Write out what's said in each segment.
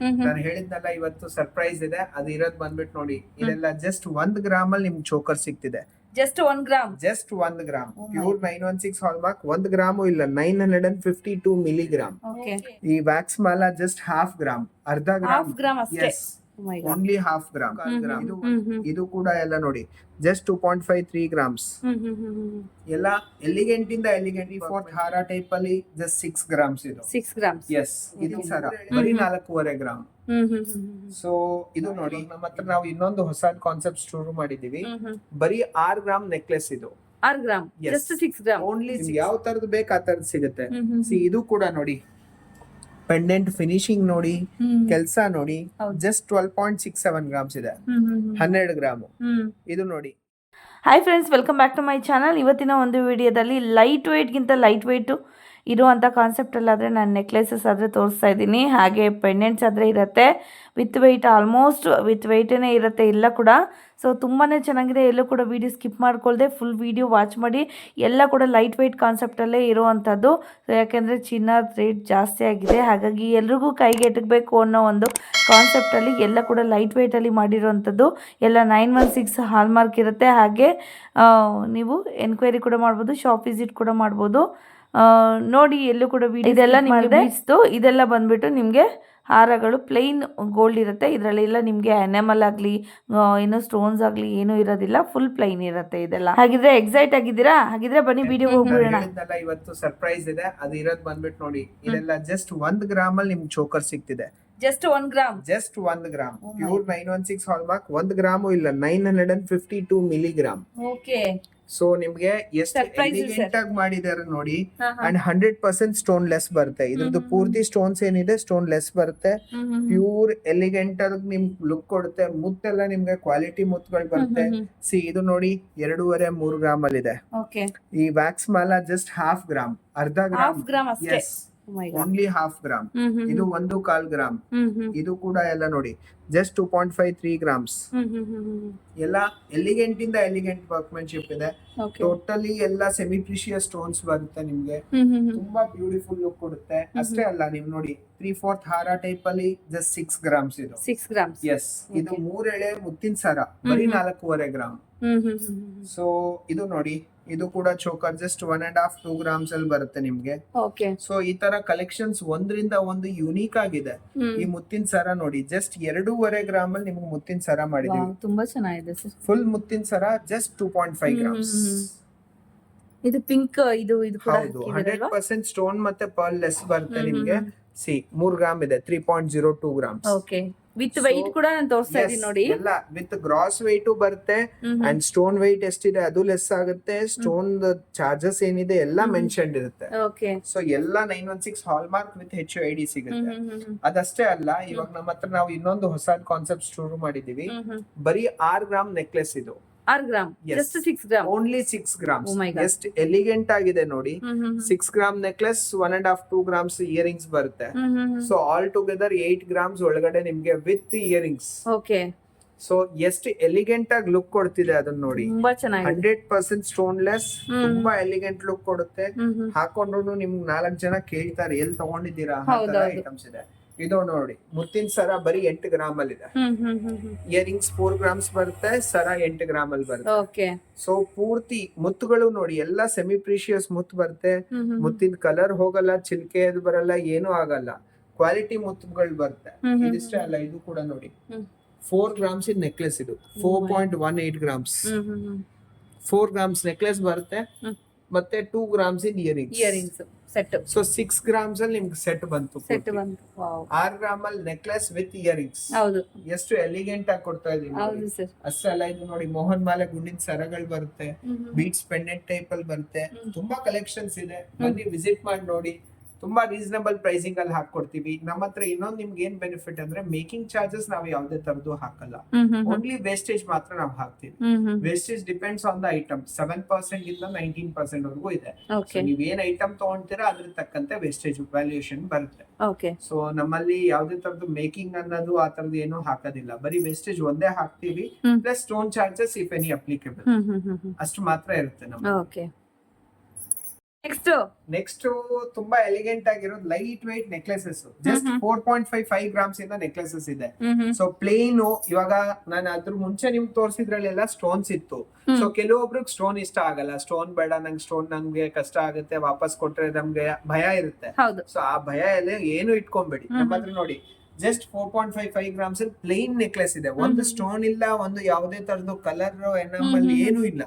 ನಾನು ಹೇಳಿದ್ನಲ್ಲ ಇವತ್ತು ಸರ್ಪ್ರೈಸ್ ಇದೆ. ಅದು ಇರೋದ್ ಬಂದ್ಬಿಟ್ಟು ನೋಡಿ. ಇದೆಲ್ಲ ಜಸ್ಟ್ ಒಂದ್ ಗ್ರಾಮ್ ಅಲ್ಲಿ ನಿಮ್ ಚೋಕರ್ ಸಿಗ್ತಿದೆ. ಜಸ್ಟ್ ಒಂದ್ ಗ್ರಾಮ್? ಜಸ್ಟ್ ಒಂದ್ gram. Pure nine one six hallmark ಒಂದ್ ಗ್ರಾಮು ಇಲ್ಲ nine hundred and fifty two milligram okay ಈ ವ್ಯಾಕ್ಸ್ ಮಾಲ ಜಸ್ಟ್ ಹಾಫ್ ಗ್ರಾಮ್ ಅರ್ಧ gram. Grams. Only half gram ಇದು ಹ್ಮ್ ಹ್ಮ್. ಇದು ಕೂಡ ಎಲ್ಲ ನೋಡಿ. Just two point five three grams ಎಲ್ಲ ಎಲಿಗೆಂಟ್ ಇಂದ ಎಲಿಗೆಂಟ್ ಫೋರ್ತ್ ಹಾರ ಟೈಪ್ ಅಲ್ಲಿ ಜಸ್ಟ್ ಸಿಕ್ಸ್ ಗ್ರಾಮ್ಸ್ ಇದು. ಸಿಕ್ಸ್ ಗ್ರಾಮ್ ಎಸ್ ಇದು ಸರ ಬರೀ ನಾಲ್ಕೂವರೆ ಗ್ರಾಮ್ ಸೊ ಇದು ನೋಡಿ. ನಮ್ಮ ಹತ್ರ ನಾವು ಇನ್ನೊಂದು ಹೊಸ ಕಾನ್ಸೆಪ್ಟ್ ಶುರು ಮಾಡಿದೀವಿ ಬರೀ ಆರ್ ಗ್ರಾಮ್ ನೆಕ್ಲೆಸ್ ಇದು. R gram. Just six gram only ಯಾವ ತರದ್ ಬೇಕು ಆ ತರದ್ ಸಿಗುತ್ತೆ. ಸಿ ಇದು ಕೂಡ ನೋಡಿ. ಪೆಂಡೆಂಟ್ ಫಿನಿಶಿಂಗ್ ನೋಡಿ ಕೆಲಸ ನೋಡಿ. Just twelve point six seven grams ಇದೆ. ಹನ್ನೆರಡು ಗ್ರಾಮ್. ಇದು ನೋಡಿ. Hi friends welcome back to my channel ಇವತ್ತಿನ ಒಂದು ವಿಡಿಯೋದಲ್ಲಿ ಲೈಟ್ ವೆಯ್ಟ್ಗಿಂತ ಲೈಟ್ ವೆಯ್ಟು ಇರುವಂಥ ಕಾನ್ಸೆಪ್ಟಲ್ಲಾದರೆ ನಾನು ನೆಕ್ಲೆಸಸ್ ಆದರೆ ತೋರಿಸ್ತಾ ಇದ್ದೀನಿ. ಹಾಗೆ ಪೆಂಡೆಂಟ್ಸ್ ಆದರೆ ಇರುತ್ತೆ. ವಿತ್ ವೆಯ್ಟ್ ಆಲ್ಮೋಸ್ಟ್ ವಿತ್ ವೆಯ್ಟೇ ಇರುತ್ತೆ ಎಲ್ಲ ಕೂಡ. ಸೊ ತುಂಬಾ ಚೆನ್ನಾಗಿದೆ. ಎಲ್ಲೂ ಕೂಡ ವೀಡಿಯೋ ಸ್ಕಿಪ್ ಮಾಡ್ಕೊಳ್ದೆ. ಫುಲ್ ವೀಡಿಯೋ ವಾಚ್ ಮಾಡಿ. ಎಲ್ಲ ಕೂಡ ಲೈಟ್ ವೆಯ್ಟ್ ಕಾನ್ಸೆಪ್ಟಲ್ಲೇ ಇರುವಂಥದ್ದು ಯಾಕೆಂದರೆ ಚಿನ್ನ ರೇಟ್ ಜಾಸ್ತಿ ಆಗಿದೆ. ಹಾಗಾಗಿ ಎಲ್ರಿಗೂ ಕೈಗೆ ಎಟಕಬೇಕು ಅನ್ನೋ ಒಂದು ಕಾನ್ಸೆಪ್ಟಲ್ಲಿ ಎಲ್ಲ ಕೂಡ ಲೈಟ್ ವೆಯ್ಟಲ್ಲಿ ಮಾಡಿರುವಂಥದ್ದು ಎಲ್ಲ ನೈನ್ ಒನ್ ಸಿಕ್ಸ್ ಹಾಲ್ಮಾರ್ಕ್ ಇರುತ್ತೆ. ಹಾಗೆ ನೀವು ಎನ್ಕ್ವೈರಿ ಕೂಡ ಮಾಡ್ಬೋದು ಶಾಪ್ ವಿಸಿಟ್ ಕೂಡ ಮಾಡ್ಬೋದು. ನೋಡಿ ಎಲ್ಲೂ ಕೂಡ ವಿಡಿಯೋ ಇದೆಲ್ಲ ನಿಮಗೆ ಇಸ್ತು ಇದೆಲ್ಲ ಬಂದ್ಬಿಟ್ಟು ನಿಮಗೆ ಹಾರಗಳು ಪ್ಲೈನ್ ಗೋಲ್ಡ್ ಇರುತ್ತೆ. ಇದರಲ್ಲೆಲ್ಲ ನಿಮಗೆ ಅನಿಮಲ್ ಆಗಲಿ ಏನು ಸ್ಟೋನ್ಸ್ ಆಗಲಿ ಏನೂ ಇರೋದಿಲ್ಲ. ಫುಲ್ ಪ್ಲೈನ್ ಇರುತ್ತೆ ಇದೆಲ್ಲ. ಹಾಗಿದ್ರೆ ಎಕ್ಸೈಟ್ ಆಗಿದ್ದೀರಾ? ಹಾಗಿದ್ರೆ ಬನ್ನಿ ವಿಡಿಯೋ ಹೋಗ್ಬಿಡೋಣ. ಇವತ್ತು ಸರ್ಪ್ರೈಸ್ ಇದೆ. ಅದು ಇರೋದು ಬಂದ್ಬಿಟ್ಟು ನೋಡಿ. ಇದೆಲ್ಲ ಜಸ್ಟ್ ಒಂದ್ ಗ್ರಾಮ್ ಅಲ್ಲಿ ನಿಮ್ಗೆ ಚೋಕರ್ ಸಿಕ್ತಿದೆ ಜಸ್ಟ್ ಒನ್ ಗ್ರಾಮ್ ಜಸ್ಟ್ ಒಂದ್ gram pure nine one six hallmark ಒಂದ್ ಗ್ರಾಮು ಇಲ್ಲ nine hundred and fifty two milligram okay so ನಿಮ್ಗೆ ಎಷ್ಟು ಎಲಿಗೆಂಟ್ ಆಗಿ ಮಾಡಿದಾರೆ ನೋಡಿ. And hundred percent stoneless ಬರುತ್ತೆ. ಇದ್ರದ್ದು ಪೂರ್ತಿ ಸ್ಟೋನ್ಸ್ ಏನಿದೆ ಸ್ಟೋನ್ ಲೆಸ್ ಬರುತ್ತೆ ಪ್ಯೂರ್ ಎಲಿಗೆಂಟ್ ಆಗಿ ನಿಮ್ ಲುಕ್ ಕೊಡುತ್ತೆ. ಮುತ್ತೆಲ್ಲ ನಿಮ್ಗೆ ಕ್ವಾಲಿಟಿ ಮುತ್ತುಗಳು ಬರುತ್ತೆ. ಸಿ ಇದು ನೋಡಿ ಎರಡೂವರೆ ಮೂರು ಗ್ರಾಮ್ ಅಲ್ಲಿ ಇದೆ ಈ ವ್ಯಾಕ್ಸ್ ಮಾಲ ಜಸ್ಟ್ ಹಾಫ್ ಗ್ರಾಮ್ ಅರ್ಧ ಗ್ರಾಮ್ ಓನ್ಲಿ ಹಾಫ್ ಗ್ರಾಮ್ ಇದು ಒಂದು ಕಾಲ್ ಗ್ರಾಮ್ ಇದು ಕೂಡ ಎಲ್ಲ ನೋಡಿ. Just two point five three grams ಎಲ್ಲ ಎಲಿಗೆಂಟ್ ಇಂದ ಎಲಿಗೆಂಟ್ ವರ್ಕ್ಮೆನ್ಶಿಪ್ ಇದೆ ಟೋಟಲಿ ಎಲ್ಲ ಸೆಮಿ ಪ್ರಿಷಿಯಸ್ ಸ್ಟೋನ್ಸ್ ಬರುತ್ತೆ ನಿಮ್ಗೆ. ತುಂಬಾ ಬ್ಯೂಟಿಫುಲ್ ಲುಕ್ ಕೊಡುತ್ತೆ. ಅಷ್ಟೇ ಅಲ್ಲ ನೀವು ನೋಡಿ ತ್ರೀ ಫೋರ್ತ್ ಹಾರ ಟೈಪ್ ಅಲ್ಲಿ ಜಸ್ಟ್ ಸಿಕ್ಸ್ ಗ್ರಾಮ್ಸ್ ಇದು. ಸಿಕ್ಸ್ ಗ್ರಾಮ್ಸ್ ಎಸ್ ಇದು ಮೂರ್ ಎಳೆ ಮುತ್ತಿನ ಸರ. ಬರೀ. ನಾಲ್ಕೂವರೆ ಗ್ರಾಮ್ ಸೊ ಇದು ನೋಡಿ ಇದು ಕೂಡ choker just one and half two grams ಅಲ್ಲಿ ಬರುತ್ತೆ ನಿಮ್ಗೆ. ಓಕೆ ಸೊ ಈ ತರ ಕಲೆಕ್ಷನ್ಸ್ ಒಂದ್ರಿಂದ ಒಂದು ಯುನೀಕ್ ಆಗಿದೆ. ಈ ಮುತ್ತಿನ ಸರ ನೋಡಿ ಜಸ್ಟ್ ಎರಡೂವರೆ ಗ್ರಾಮ್ ಅಲ್ಲಿ ನಿಮ್ಗೆ ಮುತ್ತಿನ ಸರ ಮಾಡಿದೀವಿ. ತುಂಬಾ ಚೆನ್ನಾಗಿದೆ ಸರ್ ಫುಲ್ ಮುತ್ತಿನ ಸರ just two point five grams. ಇದು ಪಿಂಕ್ ಇದು ಇದು ಹೌದು ಹಂಡ್ರೆಡ್? ಪರ್ಸೆಂಟ್ ಸ್ಟೋನ್ ಮತ್ತೆ ಪರ್ಲ್ ಲೆಸ್ ಬರುತ್ತೆ ನಿಮ್ಗೆ. ಸಿ ಮೂರ್ ಗ್ರಾಮ್ ಇದೆ three point zero two grams okay with weight ಕೂಡ ನಾನು ತೋರಿಸ್ತಾ ಇದೀನಿ ನೋಡಿ. ಎಲ್ಲ ವಿತ್ ಗ್ರಾಸ್ ವೈಟ್ ಬರುತ್ತೆ ಅಂಡ್ ಸ್ಟೋನ್ ವೈಟ್ ಎಷ್ಟಿದೆ ಅದು ಲೆಸ್ ಆಗುತ್ತೆ. ಸ್ಟೋನ್ ಚಾರ್ಜಸ್ ಏನಿದೆ ಎಲ್ಲ ಮೆನ್ಷನ್ ಇರುತ್ತೆ. ಓಕೆ ಸೊ ಎಲ್ಲ nine one six hallmark with H I D ಸಿಗುತ್ತೆ. ಅದಷ್ಟೇ ಅಲ್ಲ ಇವಾಗ ನಮ್ಮ ಹತ್ರ ನಾವು ಇನ್ನೊಂದು ಹೊಸ ಕಾನ್ಸೆಪ್ಟ್ ಶುರು ಮಾಡಿದೀವಿ ಬರೀ ಆರ್ ಗ್ರಾಮ್ ನೆಕ್ಲೆಸ್ ಇದು. R gram. Just six gram. Only six grams just elegant ಆಗಿದೆ ನೋಡಿ. Six gram necklace one and half two grams earrings ಬರುತ್ತೆ. So all together eight grams ಒಳಗಡೆ ನಿಮ್ಗೆ ವಿತ್ ಇಯರಿಂಗ್ಸ್ ಓಕೆ ಸೊ ಎಷ್ಟು ಎಲಿಗೆಂಟ್ ಆಗಿ look ಕೊಡ್ತಿದೆ ಅದನ್ನ ನೋಡಿ. ಹಂಡ್ರೆಡ್ ಪರ್ಸೆಂಟ್ ಸ್ಟೋನ್ ಲೆಸ್ ತುಂಬಾ ಎಲಿಗೆಂಟ್ ಲುಕ್ ಕೊಡುತ್ತೆ. ಹಾಕೊಂಡ್ರು ನಿಮ್ಗೆ ನಾಲ್ಕು ಜನ ಕೇಳ್ತಾರೆ ಎಲ್ಲಿ ತಗೊಂಡಿದ್ದೀರಾ. ಐಟಮ್ಸ್ ಇದೆ. ಇದು ನೋಡಿ ಮುತ್ತಿನ ಸರ ಬರೀ ಎಂಟು ಗ್ರಾಮ್ ಅಲ್ಲಿ ಇದೆ. ಇಯರಿಂಗ್ಸ್ ಫೋರ್ ಗ್ರಾಮ್ಸ್ ಬರುತ್ತೆ ಸರ ಎಂಟು ಗ್ರಾಮ್ ಅಲ್ಲಿ ಬರುತ್ತೆ. ಓಕೆ. ಸೊ ಪೂರ್ತಿ ಮುತ್ತುಗಳು ನೋಡಿ ಎಲ್ಲ ಸೆಮಿ ಪ್ರೀಶಿಯಸ್ ಮುತ್ತು ಬರುತ್ತೆ. ಮುತ್ತಿನ ಕಲರ್ ಹೋಗಲ್ಲ ಚಿಲ್ಕೆ ಅದು ಬರಲ್ಲ ಏನೂ ಆಗಲ್ಲ. ಕ್ವಾಲಿಟಿ ಮುತ್ತುಗಳು ಬರುತ್ತೆ. ಇದಿಷ್ಟೇ ಅಲ್ಲ ಇದು ಕೂಡ ನೋಡಿ. ಫೋರ್ ಗ್ರಾಮ್ಸ್ ಇನ್ ನೆಕ್ಲೆಸ್ ಇದು. Four point one eight grams. Four grams necklace ಬರುತ್ತೆ. ಮತ್ತೆ two grams in earrings earrings set so six grams ಅಲ್ಲಿ ನಿಮ್ಗೆ ಸೆಟ್ ಬಂತು ಸೆಟ್ ಬಂತು. ವಾವ್ ಆರ್ ಗ್ರಾಮ್ ಅಲ್ಲಿ ನೆಕ್ಲೆಸ್ ವಿತ್ ಇಯರಿಂಗ್ಸ್ ಹೌದು. ಎಷ್ಟು ಎಲಿಗೆಂಟ್ ಆಗಿ ಕೊಡ್ತಾ. ಹೌದು ಸರ್ ಇದು ನೋಡಿ ಮೋಹನ್ ಮಾಲೆ ಗುಂಡಿನ ಸರಗಳು ಬರುತ್ತೆ ಬೀಟ್ಸ್ ಪೆಂಡೆಂಟ್ ಟೈಪ್ ಅಲ್ಲಿ ಬರುತ್ತೆ. ತುಂಬಾ ಕಲೆಕ್ಷನ್ಸ್ ಇದೆ. ಬನ್ನಿ ವಿಸಿಟ್ ಮಾಡಿ ನೋಡಿ. ತುಂಬಾ ರೀಸನಬಲ್ ಪ್ರೈಸಿಂಗ್ ಅಲ್ಲಿ ಹಾಕೊಡ್ತೀವಿ ನಮ್ಮ ಹತ್ರ ಇನ್ನೊಂದು ನಿಮ್ಗೆ ಏನ್ ಬೆನಿಫಿಟ್ ಅಂದ್ರೆ ಮೇಕಿಂಗ್ ಚಾರ್ಜಸ್ ನಾವು ಯಾವ್ದೇ ತರದು ಹಾಕಲ್ಲ. ಓನ್ಲಿ ವೇಸ್ಟೇಜ್ ಮಾತ್ರ ನಾವು ಹಾಕ್ತೀವಿ. Wastage depends on the item seven percent ಇಂದ ನೈನ್ಟೀನ್ ಪರ್ಸೆಂಟ್ ವರೆಗೂ ಇದೆ. ನೀವ್ ಏನ್ ಐಟಮ್ ತಗೊಂತೀರಾ ಅದ್ರ ತಕ್ಕಂತೆ ವೇಸ್ಟೇಜ್ ವ್ಯಾಲ್ಯೂಯೇಷನ್ ಬರುತ್ತೆ. ಓಕೆ ಸೊ ನಮ್ಮಲ್ಲಿ ಯಾವ್ದೇ ತರದ್ದು ಮೇಕಿಂಗ್ ಅನ್ನೋದು ಆ ತರದ್ದು ಏನು ಹಾಕೋದಿಲ್ಲ. ಬರೀ ವೇಸ್ಟೇಜ್ ಒಂದೇ ಹಾಕ್ತೀವಿ. Plus stone charges if any applicable ಅಷ್ಟು ಮಾತ್ರ ಇರುತ್ತೆ ನಮ್ಮ ಓಕೆ ನೆಕ್ಸ್ಟ್ ನೆಕ್ಸ್ಟ್ ತುಂಬಾ ಎಲಿಗೆಂಟ್ ಆಗಿರೋದು light weight necklaces just four point five five grams ಇಂದ ನೆಕ್ಲೆಸಸ್ ಇದೆ. ಸೊ ಪ್ಲೇನ್ ಇವಾಗ ನಾನು ಅದ್ರ ಮುಂಚೆ ನಿಮ್ಗೆ ತೋರಿಸಿದ್ರಲ್ಲೆಲ್ಲ ಸ್ಟೋನ್ಸ್ ಇತ್ತು. ಸೊ ಕೆಲವೊಬ್ರಿಗೆ ಸ್ಟೋನ್ ಇಷ್ಟ ಆಗಲ್ಲ. ಸ್ಟೋನ್ ಬೇಡ ನಂಗೆ ಸ್ಟೋನ್ ನಮ್ಗೆ ಕಷ್ಟ ಆಗುತ್ತೆ ವಾಪಸ್ ಕೊಟ್ರೆ ನಮ್ಗೆ ಭಯ ಇರುತ್ತೆ. ಸೊ ಆ ಭಯ ಎಲ್ಲ ಏನು ಇಟ್ಕೊಂಬೇಡಿ. ನಮ್ಮ ಹತ್ರ ನೋಡಿ. Just four point five five grams plain necklace ಇದೆ. ಒಂದು ಸ್ಟೋನ್ ಇಲ್ಲ ಒಂದು ಯಾವುದೇ ತರದ ಕಲರ್ ಎನಂಬಲ್ ಏನು ಇಲ್ಲ.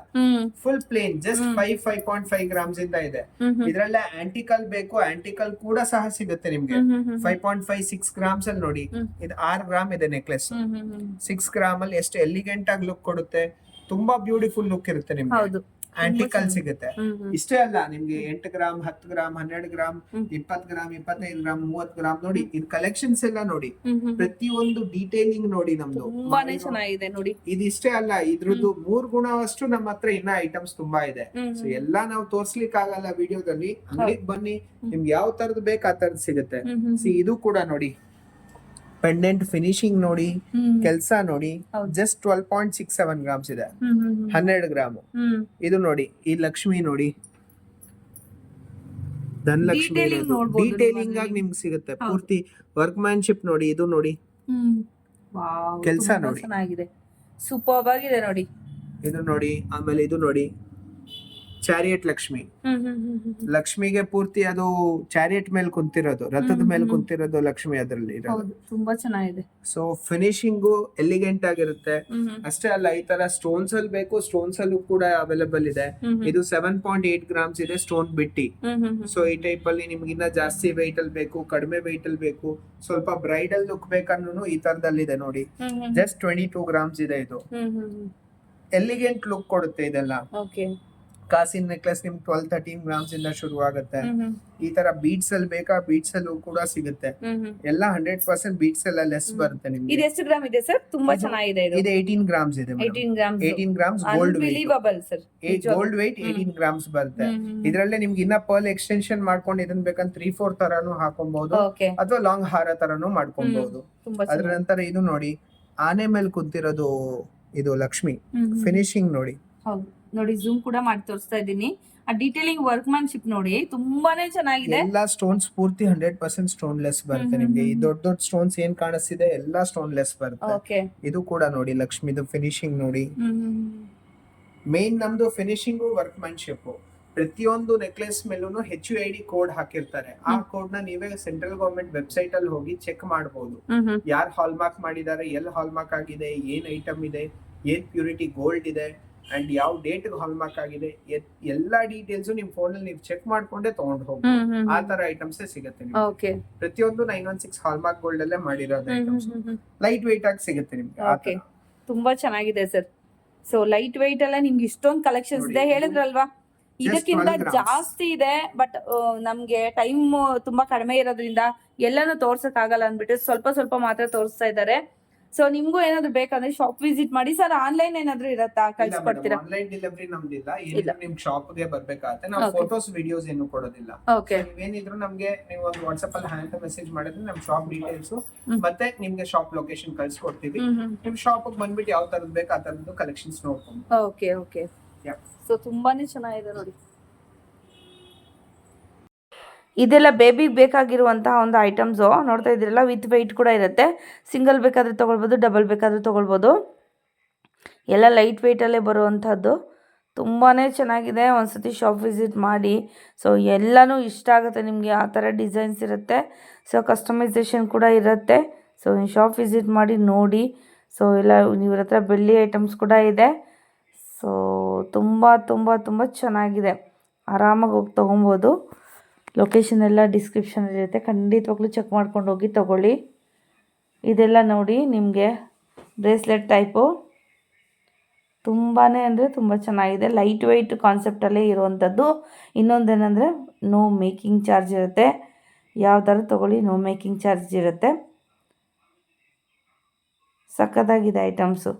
Full plain just. Five five point five grams ಇಂದ ಇದೆ. ಇದ್ರಲ್ಲೇ ಆಂಟಿಕಲ್ ಬೇಕು ಆಂಟಿಕಲ್ ಕೂಡ ಸಹ ಸಿಗುತ್ತೆ ನಿಮ್ಗೆ. Five point five six grams ಅಲ್ಲಿ ನೋಡಿ. ಇದು ಆರ್ ಗ್ರಾಮ್ ಇದೆ ನೆಕ್ಲೆಸ್ ಸಿಕ್ಸ್ ಗ್ರಾಮ್ ಅಲ್ಲಿ ಎಷ್ಟು ಎಲಿಗೆಂಟ್ ಆಗಿ ಲುಕ್ ಕೊಡುತ್ತೆ. ತುಂಬಾ ಬ್ಯೂಟಿಫುಲ್ ಲುಕ್ ಇರುತ್ತೆ ನಿಮ್ಗೆ. ಆಂಟಿಕಲ್. ಸಿಗುತ್ತೆ. ಇಷ್ಟೇ ಅಲ್ಲ ನಿಮ್ಗೆ ಎಂಟು ಗ್ರಾಮ್ ಹತ್ತು ಗ್ರಾಮ್ ಹನ್ನೆರಡು ಗ್ರಾಮ್. ಇಪ್ಪತ್ ಗ್ರಾಮ್ ಇಪ್ಪತ್ತೈದು ಗ್ರಾಮ್ ಮೂವತ್ ಗ್ರಾಮ್ ನೋಡಿ ಇದು ಕಲೆಕ್ಷನ್ಸ್ ಎಲ್ಲ ನೋಡಿ. ಪ್ರತಿಯೊಂದು ಡೀಟೇಲಿಂಗ್ ನೋಡಿ ನಮ್ದು. ತುಂಬಾನೇ ಚೆನ್ನಾಗಿದೆ ನೋಡಿ. ಇದಿಷ್ಟೇ ಅಲ್ಲ ಇದ್ರದ್ದು ಮೂರ್ ಗುಣವಷ್ಟು ನಮ್ಮ ಹತ್ರ ಇನ್ನ ಐಟಮ್ಸ್ ತುಂಬಾ ಇದೆ. ಸೊ ಎಲ್ಲಾ ನಾವು ತೋರ್ಸ್ಲಿಕ್ಕೆ ಆಗಲ್ಲ ವಿಡಿಯೋದಲ್ಲಿ ಅಂಗಡಿಗೆ ಬನ್ನಿ ನಿಮ್ಗೆ ಯಾವ ತರದ್ ಬೇಕು ಆ ತರದ್ ಸಿಗುತ್ತೆ. ಹ್ಮ್. ಇದು ಕೂಡ ನೋಡಿ. ಪೆಂಡೆಂಟ್ ಫಿನಿಶಿಂಗ್ ನೋಡಿ ಕೆಲಸ ನೋಡಿ. Just twelve point six seven grams ಇದೆ. ಹನ್ನೆರಡು ಗ್ರಾಮ್. ಇದು ನೋಡಿ ಈ ಲಕ್ಷ್ಮಿ ನೋಡಿ. ಧನಲಕ್ಷ್ಮಿ ಡೀಟೇಲಿಂಗ್ ಆಗಿ ನಿಮ್ಗೆ ಸಿಗುತ್ತೆ. ಪೂರ್ತಿ ವರ್ಕ್ ಮ್ಯಾನ್ಶಿಪ್ ನೋಡಿ ಇದು ನೋಡಿ. ಕೆಲಸ ನೋಡಿ. ಸೂಪರ್ ಆಗಿದೆ ನೋಡಿ. ಇದು ನೋಡಿ ಆಮೇಲೆ ಇದು ನೋಡಿ. ಚಾರಿಯಟ್ ಲಕ್ಷ್ಮಿ. ಲಕ್ಷ್ಮಿಗೆ ಪೂರ್ತಿ ಅದು ಚಾರಿಯಟ್ ಮೇಲೆ ಕುಂತಿರೋದು ರಥದ ಮೇಲೆ ಕುಂತಿರೋದು ಲಕ್ಷ್ಮಿ ಅದರಲ್ಲಿ ತುಂಬಾ ಚೆನ್ನಾಗಿದೆ. ಸೊ ಫಿನಿಶಿಂಗು ಎಲಿಗೆಂಟ್ ಆಗಿರುತ್ತೆ. ಅಷ್ಟೇ ಅಲ್ಲ ಈ ತರ ಸ್ಟೋನ್ಸ್ ಅಲ್ಲಿ ಬೇಕು ಸ್ಟೋನ್ಸ್ ಅಲ್ಲೂ ಕೂಡ ಅವೈಲೇಬಲ್ ಇದೆ. ಇದು ಸೆವೆನ್ ಪಾಯಿಂಟ್ ಏಟ್ ಗ್ರಾಮ್ಸ್ ಇದೆ ಸ್ಟೋನ್ ಬಿಟ್ಟಿ. ಸೊ ಈ ಟೈಪ್ ಅಲ್ಲಿ ನಿಮ್ಗೆ ಇನ್ನ ಜಾಸ್ತಿ ವೆಯ್ಟ್ ಅಲ್ಲಿ ಬೇಕು ಕಡಿಮೆ ವೆಯ್ಟ್ ಅಲ್ಲಿ ಬೇಕು ಸ್ವಲ್ಪ ಬ್ರೈಡಲ್ ಲುಕ್ ಬೇಕಂದ್ರೂ ಈ ತರದಲ್ಲಿದೆ ನೋಡಿ. ಜಸ್ಟ್ ಟ್ವೆಂಟಿ ಟೂ ಗ್ರಾಮ್ಸ್ ಇದೆ ಇದು. ಎಲಿಗೆಂಟ್ ಲುಕ್ ಕೊಡುತ್ತೆ ಇದೆಲ್ಲ. ಕಾಸಿನ ನೆಕ್ಲೆಸ್ ನಿಮ್ ಟ್ವೆಲ್ ತರ್ಟೀನ್ ಗ್ರಾಮ್ಸ್ ಇಂದ ಶುರು ಆಗುತ್ತೆ. ಈ ತರ ಬೀಟ್ಸ್ ಅಲ್ಲಿ ಬೇಕಾ? ಬೀಟ್ಸ್ ಅಲ್ಲೂ ಕೂಡ ಸಿಗುತ್ತೆ. ಎಲ್ಲ ಹಂಡ್ರೆಡ್ ಪರ್ಸೆಂಟ್ ಬೀಟ್ಸ್ ಎಲ್ಲ ಲೆಸ್. ಬರುತ್ತೆ ಇದು ನಿಮ್ಗೆ ಎಷ್ಟು ಗ್ರಾಮ್ ಇದೆ ಸರ್? ತುಂಬಾ ಚೆನ್ನಾಗಿದೆ ಇದು. ಇದು ಏಯ್ಟೀನ್ ಗ್ರಾಮ್ಸ್ ಇದೆ eighteen grams eighteen grams gold weight sir gold. Eighteen grams ಬರುತ್ತೆ. ಇದರಲ್ಲೇ ನಿಮ್ಗೆ ಇನ್ನ ಪರ್ಲ್ ಎಕ್ಸ್ಟೆನ್ಷನ್ ಮಾಡ್ಕೊಂಡು ಇದನ್ನ ಬೇಕಂದ್ರೆ ತ್ರೀ ಫೋರ್ ತರಾನು ಹಾಕೊಬಹುದು ಅಥವಾ ಲಾಂಗ್ ಹಾರ ತರಾನು ಮಾಡ್ಕೊಬಹುದು ಅದ್ರ ನಂತರ ಇದು ನೋಡಿ ಆನೆ ಮೇಲೆ ಕುಂತಿರೋದು ಇದು ಲಕ್ಷ್ಮಿ. ಫಿನಿಶಿಂಗ್ ನೋಡಿ. ನೋಡಿ ಝೂಮ್ ಕೂಡ ಮಾಡಿ ತೋರಿಸ್ತಾ ಇದ್ದೀನಿ. ಆ ಡೀಟೇಲಿಂಗ್ ವರ್ಕ್ಮ್ಯಾನ್ಶಿಪ್ ನೋಡಿ ತುಂಬಾನೇ ಚೆನ್ನಾಗಿದೆ. ಎಲ್ಲಾ ಸ್ಟೋನ್ಸ್ ಪೂರ್ತಿ ಹಂಡ್ರೆಡ್ ಪರ್ಸೆಂಟ್ ಸ್ಟೋನ್ ಲೆಸ್ ಬರುತ್ತೆ ನಿಮ್ಗೆ. ಈ ದೊಡ್ಡ ದೊಡ್ಡ ಸ್ಟೋನ್ಸ್ ಏನ್ ಕಾಣಿಸ್ತಿದೆ ಎಲ್ಲಾ ಸ್ಟೋನ್ ಲೆಸ್ ಬರುತ್ತೆ. ಓಕೆ. ಇದು ಕೂಡ ನೋಡಿ ಲಕ್ಷ್ಮಿದು ಫಿನಿಶಿಂಗ್ ನೋಡಿ. ಮೇನ್ ನಮ್ದು ಫಿನಿಶಿಂಗ್ ವರ್ಕ್ ಮ್ಯಾನ್ಶಿಪ್ ಪ್ರತಿಯೊಂದು ನೆಕ್ಲೆಸ್ ಮೇಲೂ ಹೆಚ್ಚು ಐ ಡಿ ಕೋಡ್ ಹಾಕಿರ್ತಾರೆ. ಆ ಕೋಡ್ನ ನೀವೇ ಸೆಂಟ್ರಲ್ ಗವರ್ಮೆಂಟ್ ವೆಬ್ಸೈಟ್ ಅಲ್ಲಿ ಹೋಗಿ ಚೆಕ್ ಮಾಡಬಹುದು ಯಾರು ಹಾಲ್ಮಾರ್ಕ್ ಮಾಡಿದ್ದಾರೆ ಎಲ್ಲಿ ಹಾಲ್ಮಾರ್ಕ್ ಆಗಿದೆ ಏನ್ ಐಟಮ್ ಇದೆ ಏನ್ ಪ್ಯೂರಿಟಿ ಗೋಲ್ಡ್ ಇದೆ ಅಂಡ್ ಯಾವ ಡೇಟ್ ಹಾಲ್ಮಾರ್ಕ್ ಆಗಿದೆ ಎಲ್ಲಾ ಡೀಟೇಲ್ಸ್ ನಿಮ್ ಫೋನ್ ಅಲ್ಲಿ ನೀವು ಚೆಕ್ ಮಾಡ್ಕೊಂಡೆ ತಗೊಂಡ್ ಹೋಗಿ ಆ ತರ ಐಟಮ್ಸ್ ಸಿಗುತ್ತೆ ನಿಮ್ಗೆ. ಪ್ರತಿಯೊಂದು nine one six hallmark gold ಅಲ್ಲೇ ಮಾಡಿರೋದು ಐಟಮ್ಸ್ ಲೈಟ್ ವೆಯ್ಟ್ ಆಗಿ ಸಿಗುತ್ತೆ ನಿಮ್ಗೆ. ತುಂಬಾ ಚೆನ್ನಾಗಿದೆ ಸರ್ ಸೊ ಲೈಟ್ ವೈಟ್ ಎಲ್ಲ ನಿಮ್ಗೆ ಇಷ್ಟೊಂದು ಕಲೆಕ್ಷನ್ಸ್ ಇದೆ. ಹೇಳಿದ್ರಲ್ವಾ? ಇದಕ್ಕಿಂತ ಜಾಸ್ತಿ ಇದೆ ಬಟ್ ನಮ್ಗೆ ಟೈಮ್ ತುಂಬಾ ಕಡಿಮೆ ಇರೋದ್ರಿಂದ ಎಲ್ಲಾನು ತೋರ್ಸಕ್ ಆಗಲ್ಲ ಅಂದ್ಬಿಟ್ಟು ಸ್ವಲ್ಪ ಸ್ವಲ್ಪ ಮಾತ್ರ ತೋರಿಸ್ತಾ ಇದ್ದಾರೆ. ಸೊ ನಿಮ್ಗೂ ಏನಾದ್ರು ಬೇಕಂದ್ರೆ ಶಾಪ್ ವಿಸಿಟ್ ಮಾಡಿ. ಸರ್ ಆನ್ಲೈನ್ ಏನಾದ್ರು ಇರತ್ತಾ? ಕಳ್ಸಿಕೊಡ್ತೀರಾ? ಆನ್ಲೈನ್ ಡೆಲಿವರಿ ನಮ್ದಿಲ್ಲ. ಏನಿದ್ರು ನಿಮ್ ಶಾಪ್ಗೆ ಬರ್ಬೇಕಾಗತ್ತೆ ನಾವು ಫೋಟೋಸ್ ವಿಡಿಯೋಸ್ ಏನು ಕೊಡೋದಿಲ್ಲ. ಓಕೆ ನೀವೇನಿದ್ರು ನಮ್ಗೆ ನೀವು ಒಂದು ವಾಟ್ಸ್ಆಪ್ ಅಲ್ಲಿ ಹ್ಯಾಂಡ್ ಮೆಸೇಜ್ ಮಾಡಿದ್ರೆ ನಮ್ ಶಾಪ್ ಡೀಟೇಲ್ಸ್ ಮತ್ತೆ ನಿಮ್ಗೆ ಶಾಪ್ ಲೊಕೇಶನ್ ಕಳ್ಸಿಕೊಡ್ತೀವಿ. ನಿಮ್ ಶಾಪ್ ಬಂದ್ಬಿಟ್ಟು ಯಾವ ತರದ್ ಬೇಕು ಆ ತರದ್ದು ಕಲೆಕ್ಷನ್ಸ್ ನೋಡ್ಕೊಂಡು. Okay okay. ಸೊ ತುಂಬಾನೇ ಚೆನ್ನಾಗಿದೆ ನೋಡಿ. ಇದೆಲ್ಲ ಬೇಬಿಗೆ ಬೇಕಾಗಿರುವಂತಹ ಒಂದು ಐಟಮ್ಸು ನೋಡ್ತಾ ಇದ್ದೀರಲ್ಲ ವಿತ್ ವೆಯ್ಟ್ ಕೂಡ ಇರುತ್ತೆ. ಸಿಂಗಲ್ ಬೇಕಾದರೆ ತೊಗೊಳ್ಬೋದು ಡಬಲ್ ಬೇಕಾದರೆ ತೊಗೊಳ್ಬೋದು. ಎಲ್ಲ ಲೈಟ್ ವೆಯ್ಟಲ್ಲೇ ಬರುವಂಥದ್ದು ತುಂಬಾ ಚೆನ್ನಾಗಿದೆ. ಒಂದ್ಸತಿ ಶಾಪ್ ವಿಸಿಟ್ ಮಾಡಿ. ಸೊ ಎಲ್ಲನೂ ಇಷ್ಟ ಆಗುತ್ತೆ ನಿಮಗೆ. ಆ ಥರ ಡಿಸೈನ್ಸ್ ಇರುತ್ತೆ. ಸೊ ಕಸ್ಟಮೈಸೇಷನ್ ಕೂಡ ಇರುತ್ತೆ. ಸೊ ಶಾಪ್ ವಿಸಿಟ್ ಮಾಡಿ ನೋಡಿ. ಸೊ ಎಲ್ಲ ನೀವ್ರ ಹತ್ರ ಬೆಳ್ಳಿ ಐಟಮ್ಸ್ ಕೂಡ ಇದೆ. ಸೊ ತುಂಬ ತುಂಬ ತುಂಬ ಚೆನ್ನಾಗಿದೆ. ಆರಾಮಾಗಿ ಹೋಗಿ ತೊಗೊಬೋದು ಲೊಕೇಶನ್ ಎಲ್ಲ ಡಿಸ್ಕ್ರಿಪ್ಷನ್ ಇರುತ್ತೆ. ಖಂಡಿತವಾಗ್ಲೂ ಚೆಕ್ ಮಾಡ್ಕೊಂಡು ಹೋಗಿ ತೊಗೊಳ್ಳಿ. ಇದೆಲ್ಲ ನೋಡಿ ನಿಮಗೆ ಬ್ರೇಸ್ಲೆಟ್ ಟೈಪು ತುಂಬಾ ಅಂದರೆ ತುಂಬ ಚೆನ್ನಾಗಿದೆ. ಲೈಟ್ ವೆಯ್ಟ್ ಕಾನ್ಸೆಪ್ಟಲ್ಲೇ ಇರುವಂಥದ್ದು ಇನ್ನೊಂದೇನೆಂದರೆ ನೋ ಮೇಕಿಂಗ್ ಚಾರ್ಜ್ ಇರುತ್ತೆ. ಯಾವ್ದಾದ್ರು ತೊಗೊಳ್ಳಿ ನೋ ಮೇಕಿಂಗ್ ಚಾರ್ಜ್ ಇರುತ್ತೆ. ಸಖತ್ತಾಗಿದೆ ಐಟಮ್ಸು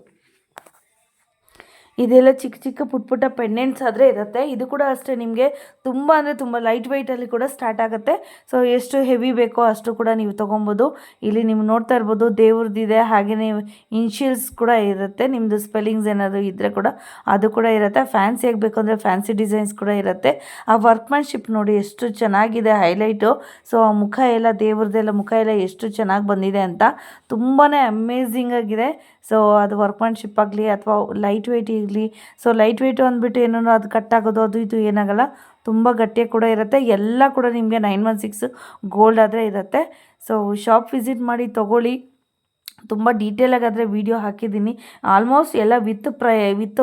ಇದೆಲ್ಲ ಚಿಕ್ಕ ಚಿಕ್ಕ ಪುಟ್ ಪುಟ್ಟ ಪೆಂಡೆಂಟ್ಸ್ ಆದರೆ ಇರುತ್ತೆ. ಇದು ಕೂಡ ಅಷ್ಟೇ ನಿಮಗೆ ತುಂಬ ಅಂದರೆ ತುಂಬ ಲೈಟ್ ವೆಯ್ಟಲ್ಲಿ ಕೂಡ ಸ್ಟಾರ್ಟ್ ಆಗುತ್ತೆ. ಸೊ ಎಷ್ಟು ಹೆವಿ ಬೇಕೋ ಅಷ್ಟು ಕೂಡ ನೀವು ತೊಗೊಬೋದು. ಇಲ್ಲಿ ನೀವು ನೋಡ್ತಾ ಇರ್ಬೋದು ದೇವ್ರದ್ದಿದೆ ಹಾಗೆಯೇ ಇನ್ಶಿಯಲ್ಸ್ ಕೂಡ ಇರುತ್ತೆ. ನಿಮ್ಮದು ಸ್ಪೆಲ್ಲಿಂಗ್ಸ್ ಏನಾದರೂ ಇದ್ದರೆ ಕೂಡ ಅದು ಕೂಡ ಇರುತ್ತೆ. ಫ್ಯಾನ್ಸಿ ಆಗಬೇಕು ಅಂದರೆ ಫ್ಯಾನ್ಸಿ ಡಿಸೈನ್ಸ್ ಕೂಡ ಇರುತ್ತೆ. ಆ ವರ್ಕ್ಮ್ಯಾನ್ಶಿಪ್ ನೋಡಿ ಎಷ್ಟು ಚೆನ್ನಾಗಿದೆ ಹೈಲೈಟು ಸೊ ಆ ಮುಖ ಎಲ್ಲ ದೇವ್ರದ್ದೆಲ್ಲ ಮುಖ ಎಲ್ಲ ಎಷ್ಟು ಚೆನ್ನಾಗಿ ಬಂದಿದೆ ಅಂತ ತುಂಬಾ ಅಮೇಝಿಂಗ್ ಆಗಿದೆ. ಸೊ ಅದು ವರ್ಕ್ಮ್ಯಾನ್ಶಿಪ್ ಆಗಲಿ ಅಥವಾ ಲೈಟ್ ವೆಯ್ಟ್ ಇರಲಿ. ಸೊ ಲೈಟ್ ವೆಯ್ಟು ಅಂದ್ಬಿಟ್ಟು ಏನೋ ಅದು ಕಟ್ ಆಗೋದು, ಅದು ಇದು ಏನಾಗಲ್ಲ. ತುಂಬ ಗಟ್ಟಿಯಾಗಿ ಕೂಡ ಇರುತ್ತೆ. ಎಲ್ಲ ಕೂಡ ನಿಮಗೆ ನೈನ್ ಒನ್ ಸಿಕ್ಸ್ ಗೋಲ್ಡ್ ಆದರೆ ಇರುತ್ತೆ. ಸೊ ಶಾಪ್ ವಿಸಿಟ್ ಮಾಡಿ ತೊಗೊಳ್ಳಿ. ತುಂಬ ಡೀಟೇಲಾಗಿ ಆದರೆ ವೀಡಿಯೋ ಹಾಕಿದ್ದೀನಿ. ಆಲ್ಮೋಸ್ಟ್ ಎಲ್ಲ ವಿತ್ ಪ್ರೈ ವಿತ್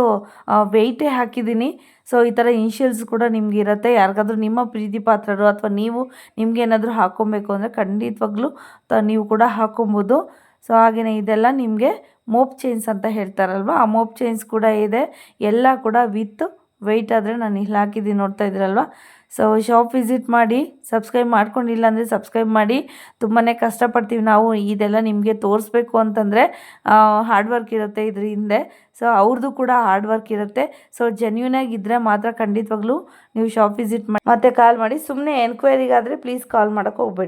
ವೆಯ್ಟೇ ಹಾಕಿದ್ದೀನಿ. ಸೊ ಈ ಥರ ಇನ್ಷಿಯಲ್ಸ್ ಕೂಡ ನಿಮ್ಗೆ ಇರುತ್ತೆ. ಯಾರಿಗಾದ್ರೂ ನಿಮ್ಮ ಪ್ರೀತಿ ಪಾತ್ರರು ಅಥವಾ ನೀವು ನಿಮಗೆ ಏನಾದರೂ ಹಾಕ್ಕೊಬೇಕು ಅಂದರೆ ಖಂಡಿತವಾಗ್ಲೂ ನೀವು ಕೂಡ ಹಾಕ್ಕೊಬೋದು ಸೊ ಹಾಗೆಯೇ ಇದೆಲ್ಲ ನಿಮಗೆ ಮೋಪ್ ಚೈನ್ಸ್ ಅಂತ ಹೇಳ್ತಾರಲ್ವ? ಆ ಮೋಪ್ ಚೈನ್ಸ್ ಕೂಡ ಇದೆ. ಎಲ್ಲ ಕೂಡ ವಿತ್ ವೆಯ್ಟ್ ಆದರೆ ನಾನು ಇಲ್ಲಿ ಹಾಕಿದ್ದೀನಿ ನೋಡ್ತಾ ಇದ್ದೀರಲ್ವ ಸೊ ಶಾಪ್ ವಿಸಿಟ್ ಮಾಡಿ ಸಬ್ಸ್ಕ್ರೈಬ್ ಮಾಡ್ಕೊಂಡಿಲ್ಲ ಅಂದರೆ ಸಬ್ಸ್ಕ್ರೈಬ್ ಮಾಡಿ. ತುಂಬಾ ಕಷ್ಟಪಡ್ತೀವಿ ನಾವು. ಇದೆಲ್ಲ ನಿಮಗೆ ತೋರಿಸ್ಬೇಕು ಅಂತಂದರೆ ಹಾರ್ಡ್ ವರ್ಕ್ ಇರುತ್ತೆ ಇದ್ರ ಹಿಂದೆ. ಸೊ ಅವ್ರದ್ದು ಕೂಡ ಹಾರ್ಡ್ ವರ್ಕ್ ಇರುತ್ತೆ. ಸೊ ಜೆನ್ಯೂನಾಗಿ ಇದ್ದರೆ ಮಾತ್ರ ಖಂಡಿತವಾಗ್ಲೂ ನೀವು ಶಾಪ್ ವಿಸಿಟ್ ಮಾಡಿ ಮತ್ತೆ ಕಾಲ್ ಮಾಡಿ. ಸುಮ್ಮನೆ ಎನ್ಕ್ವೈರಿಗಾದರೆ ಪ್ಲೀಸ್ ಕಾಲ್ ಮಾಡೋಕ್ಕೆ ಹೋಗ್ಬೇಡಿ.